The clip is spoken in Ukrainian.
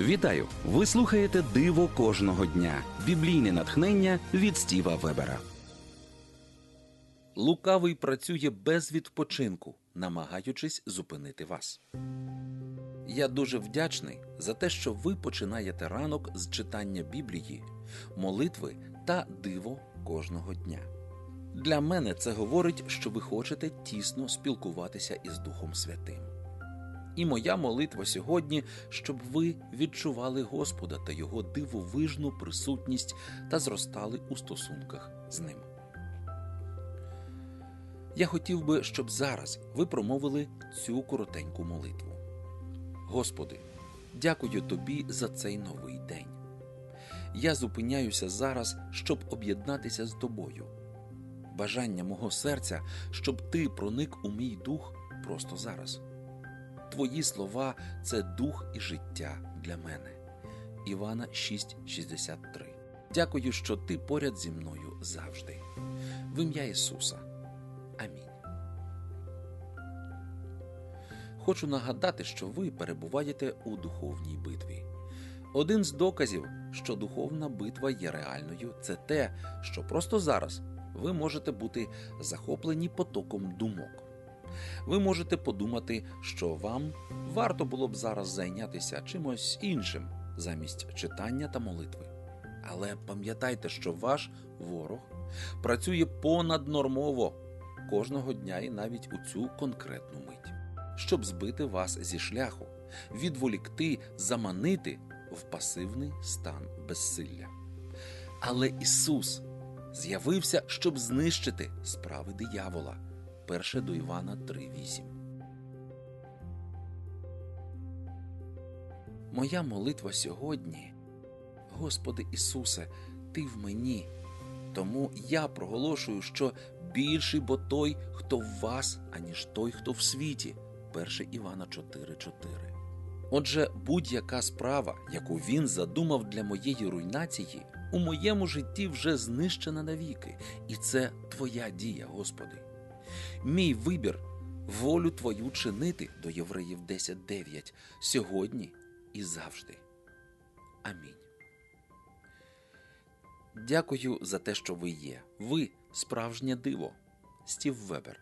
Вітаю! Ви слухаєте Диво кожного дня. Біблійне натхнення від Стіва Вебера. Лукавий працює без відпочинку, намагаючись зупинити вас. Я дуже вдячний за те, що ви починаєте ранок з читання Біблії, молитви та диво кожного дня. Для мене це говорить, що ви хочете тісно спілкуватися із Духом Святим. І моя молитва сьогодні, щоб ви відчували Господа та Його дивовижну присутність та зростали у стосунках з ним. Я хотів би, щоб зараз ви промовили цю коротеньку молитву. Господи, дякую Тобі за цей новий день. Я зупиняюся зараз, щоб об'єднатися з тобою. Бажання мого серця, щоб ти проник у мій дух просто зараз. Твої слова це дух і життя для мене. Івана 6,63. Дякую, що ти поряд зі мною завжди. В ім'я Ісуса. Амінь. Хочу нагадати, що ви перебуваєте у духовній битві. Один з доказів, що духовна битва є реальною, це те, що просто зараз ви можете бути захоплені потоком думок. Ви можете подумати, що вам варто було б зараз зайнятися чимось іншим замість читання та молитви. Але пам'ятайте, що ваш ворог працює понаднормово кожного дня і навіть у цю конкретну мить, щоб збити вас зі шляху, відволікти, заманити в пасивний стан безсилля. Але Ісус з'явився, щоб знищити справи диявола. 1 до Івана 3.8. Моя молитва сьогодні. Господи Ісусе, Ти в мені. Тому я проголошую, що більший бо той, хто в вас, аніж той, хто в світі. 1 Івана 4.4. Отже, будь-яка справа, яку він задумав для моєї руйнації, у моєму житті вже знищена навіки, і це Твоя дія, Господи. Мій вибір волю Твою чинити до Євреїв 10.9 сьогодні і завжди. Амінь. Дякую за те, що ви є. Ви справжнє диво. Стів Вебер.